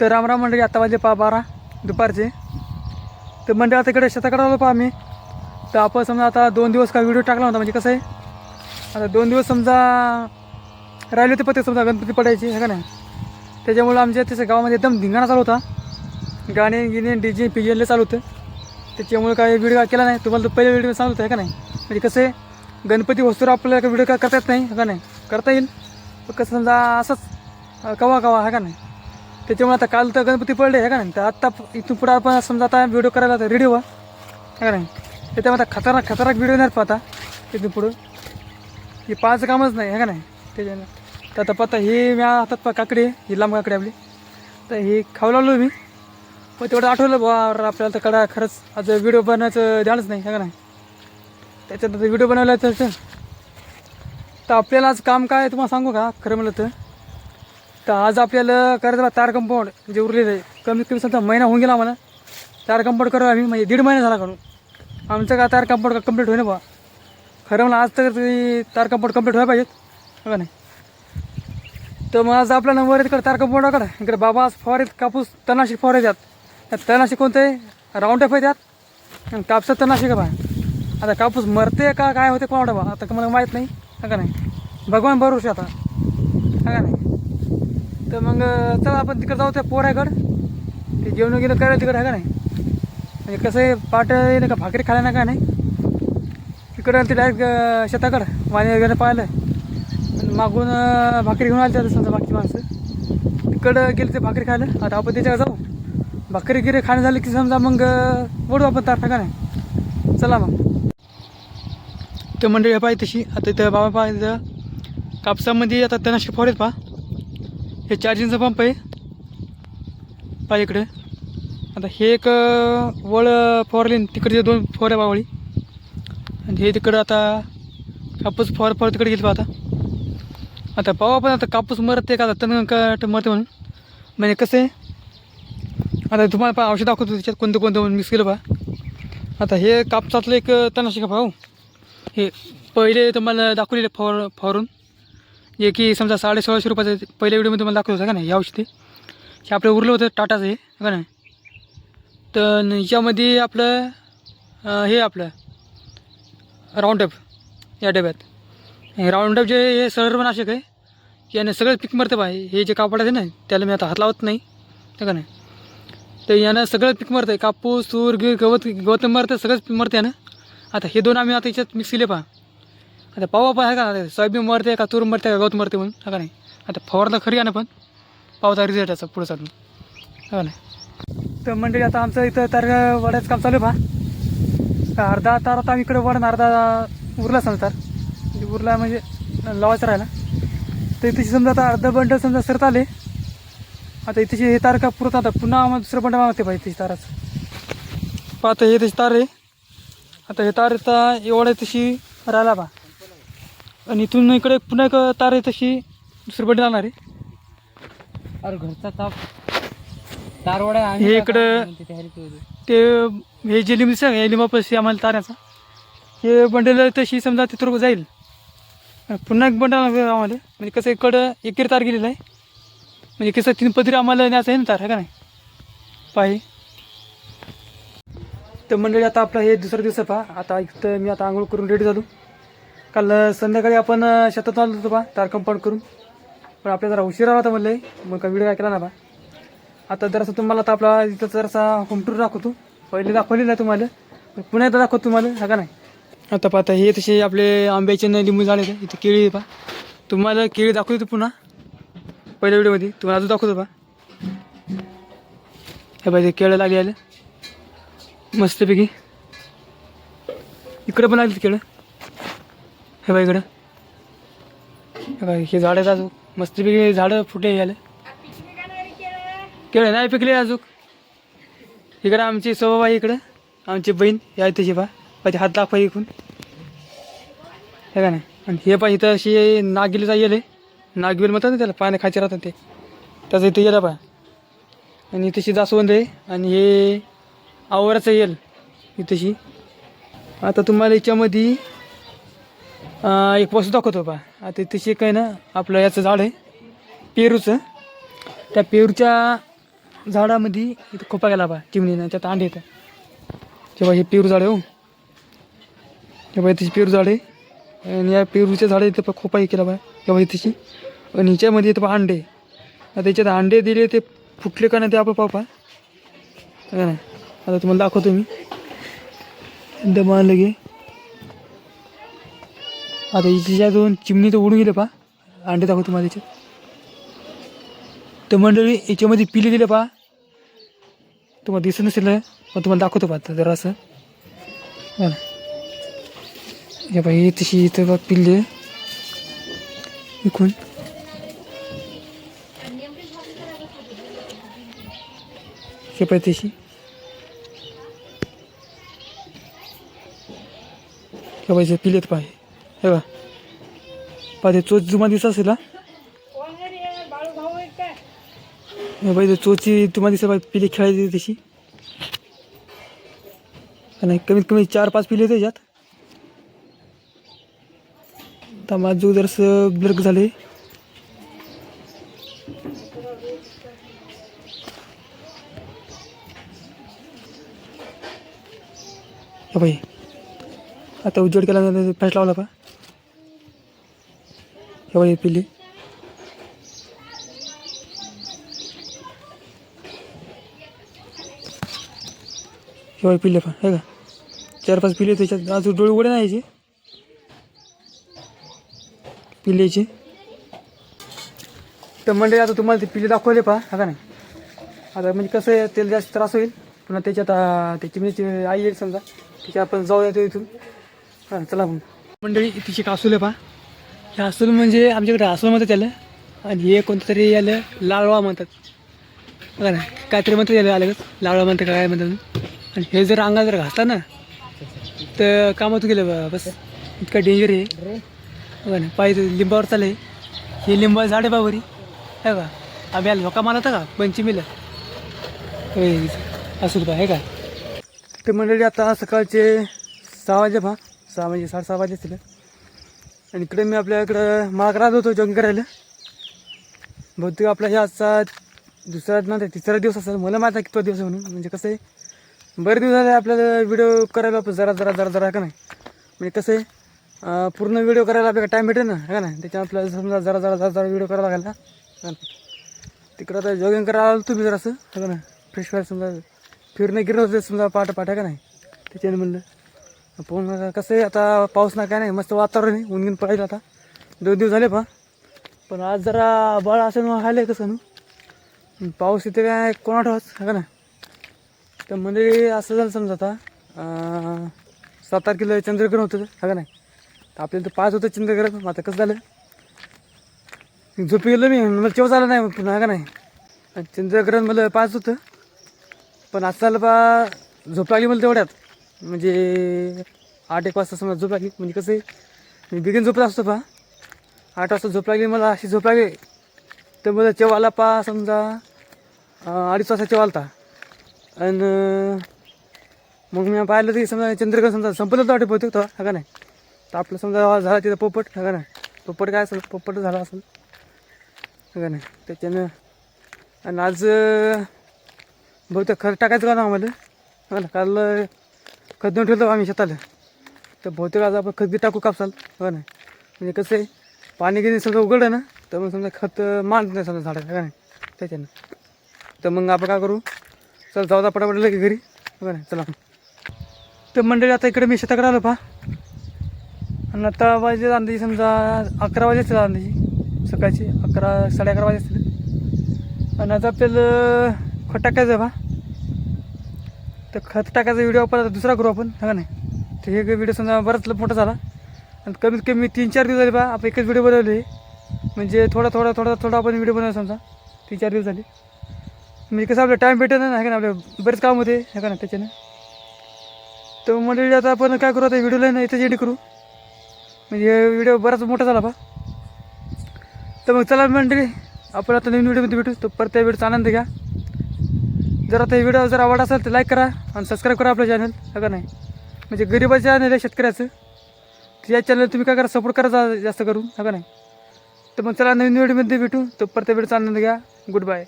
तर रामराम मंडळी आता वाजले पा बारा दुपारचे. तर मंडळी आता इकडे शेताकडे आलो पहा आम्ही. तर आपण समजा आता दोन दिवस का व्हिडिओ टाकला होता म्हणजे कसं आहे? आता दोन दिवस समजा राहिले होते पत्ते समजा गणपती पडायची हे का नाही? त्याच्यामुळं आमच्या तसं गावामध्ये एकदम धिंगाणा चालू होता. गाणे गिणे डी जे पी जे चालू होतं. त्याच्यामुळे काय व्हिडिओ केला नाही. तुम्हाला तर पहिले व्हिडिओ सांगत होतं आहे का नाही? म्हणजे कसं आहे गणपती वस्तूवर आपल्याला व्हिडिओ का करता येत नाही हे का नाही? करता येईल. कसं समजा असंच कवा कवा आहे का नाही? त्याच्यामुळे आता काल तर गणपती पडले आहे का नाही? तर आत्ता इथून पुढं आपण समजा आता व्हिडिओ करायला तर रेडिओ हे आहे का नाही? त्याच्यामुळे आता खतरनाक खतरनाक व्हिडिओ येणार पाहता इथून पुढं. हे पाच कामच नाही आहे का नाही? त्याच्यानं तर आता पत्ता हे मी हातात पा काकडी आहे, ही लांब काकडी आपली. तर हे खाऊ लागलो मी. पण तेवढं आठवलं बा आपल्याला तर कडा खरंच आज व्हिडिओ बनवायचं ध्यानच नाही हे का नाही? त्याच्यानंतर व्हिडिओ बनवला तर तर आपल्याला आज काम काय आहे तुम्हाला सांगू का? खरं म्हणलं तर. तर आज आपल्याला करायचं बा तार कंपाऊंड जे उरलेलं आहे. कमीत कमी समजा महिना होऊन गेला आम्हाला. तार कंपाऊंड करू आम्ही म्हणजे दीड महिना झाला करून. आमचं का तार कंपाऊंड कंप्लीट होईल बा. खरं मला आज तर तार कंपाऊंड कंप्लीट व्हायला पाहिजेत. हो का नाही? तर मग आज आपला नंबर इकडे तार तार कंपाऊंडाकडे इकडे बाबा आज फवार आहेत कापूस तणाशी फवार येतात तणाशी कोणतं आहे? राऊंड अप आहे त्यात. आणि कापसात तणाशी का बा. आता कापूस मरते का काय होते कोणाला बा? आता मला माहीत नाही. हो का नाही? भगवान भरोसे आता. हो का नाही? तर मग चला आपण तिकडे जाऊ त्या पोऱ्याकडं. ते जेवण गेलं करायला तिकडं आहे का नाही? म्हणजे कसं आहे पाट नाही का भाकरी खायला ना का नाही? तिकडं ते डायरेक्ट शेताकडं वाणी वगैरे पाहिलं. आणि मागून भाकरी घेऊन आली समजा बाकी माणसं. तिकडं गेले ते भाकरी खायला. आता आपण त्याच्याकडे जाऊ. भाकरी गिरी खाणं झाली की समजा मग अं, आपण तारखा का नाही? चला मग. ते मंडळी पाहिजे तशी. आता इथं बाबा पाहिजे कापसामध्ये आता त्यांना शिफावरेत पहा. हे चार्जिंगचा पंप आहे. पहा इकडे. आता हे एक वळ फवारली तिकडचे दोन फवाऱ्या बावळी. आणि हे तिकडं आता कापूस फवार फवार तिकडे गेली आता. आता पाहू आपण आता कापूस मरते का? आता तण कट मरते म्हणून. म्हणजे कसं आहे? आता तुम्हाला पहा औषध दाखवतो त्याच्यात कोणतं कोणतं मिक्स केलं पहा. आता हे कापसातलं एक तणाशी पाहू हो. भाऊ हे पहिले तुम्हाला दाखवलेले फवार फवारून जे की समजा साडे सोळाशे रुपयाचं पहिल्या व्हिडिओमध्ये तुम्हाला दाखवत होतं का नाही हे औषधी हे आपलं उरलं होतं टाटाचं हे का नाही तर याच्यामध्ये आपलं हे आपलं राऊंडअप या डब्यात. राऊंडअप जे हे सर्वनाशक आहे याने सगळं पीक मरतं पाय हे जे कापड आहे ना त्याला मी आता हात लावत नाही है का नाही? तर यानं सगळं पीक मरतं आहे कापूस तूर गिर गवत गवत मरतं सगळंच पीक मरतं यानं. आता हे दोन आम्ही आता याच्यात मिक्स केले पहा आता पावा पण आहे का? आता सोयाबीन मरते का तूर मरते का गवत मरते म्हणून? हा का नाही? आता फवारलं खरी आहे ना पण? पावचा रिझल्ट याचा पुढं चालून. हा नाही? तर मंडळी आता आमचं इथं तर वड्याचं काम चालू आहे पहा. अर्धा तार आता आम्ही इकडे वडून अर्धा उरला समजा म्हणजे उरला म्हणजे लावायचं राहिला. तर इथे समजा आता अर्धा बंडल समजा सरत आले. आता इथे हे तार का पुरत? आता पुन्हा आम्हाला दुसरं बंडल मागते पाहिजे तिची ताराचं. पाहता हे तशी तार आहे. आता हे तार आता एवढं तशी राहिला बा आणि इथून इकडे पुन्हा एक तार आहे तशी दुसरी बंडल आणणार आहे. अरे घरचा ताप. तारवडा हे इकडं ते हे जे लिंबू आहे हे लिंबापाशी आम्हाला ताऱ्याचा हे बंडल तशी समजा तिथं जाईल. पुन्हा एक बंडल आम्हाला. म्हणजे कसं इकडं एकेर तार गेलेलं आहे. म्हणजे कसं तीन पदरी आम्हाला न्यायचं आहे ना तार आहे का नाही? पाहि तर मंडळी आता आपला हे दुसरा दिवस आहे पहा. आता इथं मी आता आंघोळ करून रेडी झालो. काल संध्याकाळी आपण शेतात आलो होतो बा तार कंपाऊंड करून. पण आपल्या जरा उशिरा होता म्हणलं. मग का व्हिडिओ काय केला ना बा. आता जरासं तुम्हाला आता आपला इथं जरासा होम टूर दाखवतो. पहिले दाखवलेलं आहे तुम्हाला. पण पुन्हा एकदा दाखवतो तुम्हाला हा का नाही? आता पाहता हे तसे आपले आंब्याचे न लिंबू झाले इथे केळी पा पहा. तुम्हाला केळी दाखवतो पुन्हा. पहिल्या व्हिडिओमध्ये. तुम्हाला अजून दाखवतो बा. हे पाहिजे केळं लागली आलं. मस्तपैकी. इकडं पण लागली केळं. हे बघ इकडं. हे झाड हे झाडं आहेत अजून. मस्तपैकी झाडं फुटे आलं केळं नाही पिकले अजून. इकडं आमची सवबाई इकडं. आमची बहीण या तशी पा पाहिजे हात दाखवा इकून हे का नाही? आणि हे पा इथं अशी नागिलीचा येल आहे. नागवेल म्हणतात ना त्याला पाण्या खायचे राहतात ते. त्याचं इथं येलं पा आणि तशी जास्वंद आहे. आणि हे आवराचं येल इथशी. आता तुम्हाला याच्यामध्ये एक वस्तू दाखवतो पा आता तशी काय ना आपलं याचं झाड आहे. पेरूचं. त्या पेरूच्या झाडामध्ये इथं खोपा गेला बा चिमणीनं. त्यात अंडे येतं तेव्हा हे पेरू झाड आहे हो. तेव्हा त्याची पेरू झाड आहे. आणि या पेरूच्या झाडं इथं खोपा हे केला बा. तेव्हा त्याची आणि हिच्यामध्ये येतं पहा अंडे. आता त्याच्यात अंडे दिले ते फुटले का नाही ते आपण पापा ना. आता तुम्हाला दाखवतो मी. एकदम लगे. आता इथल्या दोन चिमणी तर उडून गेले पहा. अंडे दाखवतो तुम्हाला त्याच्यात तर मंडळी याच्यामध्ये पिले गेले पहा. तुम्हाला दिसत नसेल पण तुम्हाला दाखवतो पाहता जरा असं. हा. हे बाई हे तशी इथं बा पिल्ले इकून. हे पाय तशी. हे पाहिजे पिलेत पाहिजे हे बा पाहिजे चोच जुमा दिसत असेल हा? हे पाहिजे चोची तुम्हाला दिसा पाहिजे पिले खेळायची तशी. नाही कमीत कमी चार पाच पिले त्याच्यात. आता माझं जरस ब्लर्क झाले बाई आता उजेड केला फॅश लावला पा हे पिली. हे पिले पण हे का? चार पाच पिले त्याच्यात अजून डोळे उघडे नाही याचे. पिलेचे तर म्हणजे आता तुम्हाला ते पिले दाखवले पहा हा का नाही? आता म्हणजे कसं आहे तेल जास्त त्रास होईल. पुन्हा त्याच्यात त्याची म्हणजे आई येईल समजा. तिच्या आपण जाऊया तो इथून. हां चला मग. मंडळी तिचे कासूल आहे पहा. हे असूल म्हणजे आमच्याकडे असूल म्हणतात त्याला. आणि हे कोणतं तरी याला लाळवा म्हणतात. बघा ना काहीतरी म्हणतात याला आलं लाळवा म्हणतात काय म्हणतात आणि हे जर अंगात जर घासला ना तर कामात गेलं बा बस. इतका डेंजर आहे. बघा ना पाहिजे लिंबावर चालले हे लिंबा झाड आहे बाबरी आहे का आम्ही आलो. लोका मानता का? पंचमीला. असू बा आहे का ते मंडळी आता सकाळचे सहा वाजे पहा सहा म्हणजे साडेसहा वाजे असतील. आणि इकडे मी आपल्या इकडं राहत होतो जॉगिंग करायला. बहुतेक आपला हे आजचा दुसरा ना तिसरा दिवस असेल. मला माहिती आहे कितवा दिवस म्हणून. म्हणजे कसं आहे बरेच दिवस झाले आपल्याला व्हिडिओ करायला आपण जरा जरा जरा जरा का नाही. म्हणजे कसं आहे पूर्ण व्हिडिओ करायला आपल्याला टाईम भेटेल ना का नाही? त्याच्या आपल्याला समजा जरा जरा जरा जरा व्हिडिओ करायला लागेल. ना तिकडं आता जॉगिंग करायला आलो तुम्ही जरा असं का नाही? फ्रेश व्हायला समजा फिरणं गिरणं होतं समजा पाठ पाठ का नाही? त्याच्याने म्हणलं. पण कसं आहे आता पाऊस ना काय नाही मस्त वातावरण आहे ऊन गिन पडायचं आता. दोन दिवस झाले पहा. पण आज जरा बळ असं व्हायला कसं ना पाऊस इथे काय कोणा ठेवाच का ना तर म्हणजे असं झालं समजा आता सात तारखेला चंद्रग्रहण होतं हा का नाही? तर आपल्याला तर पाच होतं चंद्रग्रहण मग आता कसं झालं? झोपी गेलो मी मला चेव झालं नाही पुन्हा हा का नाही? चंद्रग्रहण मला पाच होतं. पण असं झालं पा झोप लागली मला तेवढ्यात. म्हणजे आठ एक वाजता समजा झोप लागली. म्हणजे कसं आहे मी बेगीन झोपला असतो पा आठ वाजता झोप लागली मला अशी झोप लागली. तर मला चेवाला पा समजा अडीच वाजता चेवालता आणि मग मी पाहिलं की समजा चंद्रकांत समजा संपलं तर वाटत बहुतेक तेव्हा हा का नाही? तर आपलं समजा झाला तिथं पोपट हा का नाही? पोपट काय असेल? पोपट झाला असेल. हा का नाही? त्याच्यानं आणि आज बहुतेक खरं टाकायचं का ना आम्हाला? हा ना काल खत देऊन ठेवलं आम्ही शेताला. तर बहुतेक आज आपण खत बी टाकू कापसाल हा हो नाही म्हणजे कसं आहे पाणी गिणी समजा उघडलं ना तर मग समजा खत मानत नाही समजा झाडं का हो नाही त्याच्यानं. तर मग आपण काय करू चल जाऊ दा पटापट की घरी हो बघा नाही चला. तर मंडळी आता इकडे मी शेताकडे आलो पहा. आणि आता वाजे अंदाजी समजा अकरा वाजे असतील अंदाजी. सकाळची अकरा साडे अकरा वाजे असतील. आणि आता आपल्याला खत टाकायचं आहे पहा? तर खत टाकायचा व्हिडिओ आपण आता दुसरा करू आपण हा नाही? तर हे व्हिडिओ समजा बराच मोठा झाला. आणि कमीत कमी तीन चार दिवस झाले बा आपण एकच व्हिडिओ बनवले. म्हणजे थोडा थोडा थोडा थोडा आपण व्हिडिओ बनवला समजा. तीन चार दिवस झाले. म्हणजे कसं आपलं टाईम भेटत ना का ना आपले बरेच काम होते हे का ना त्याच्यानं. तर मंडळी आता आपण काय करू? आता व्हिडिओला ना इथं एडिट करू. म्हणजे व्हिडिओ बराच मोठा झाला बा. तर मग चला मंडळी आपण आता नवीन व्हिडिओमध्ये भेटू. तर परत त्या व्हिडिओचा आनंद घ्या. जर आता हे व्हिडिओ जर आवड असेल तर लाईक करा आणि सबस्क्राईब करा आपलं चॅनल हा का नाही? म्हणजे गरिबाचं चॅनल आहे शेतकऱ्याचं. या चॅनल तुम्ही काय करा सपोर्ट करा जा- जास्त करून. हा का नाही? तर मग चला नवीन व्हिडिओमध्ये भेटू. तर परत व्हिडिओचा आनंद घ्या. Good bye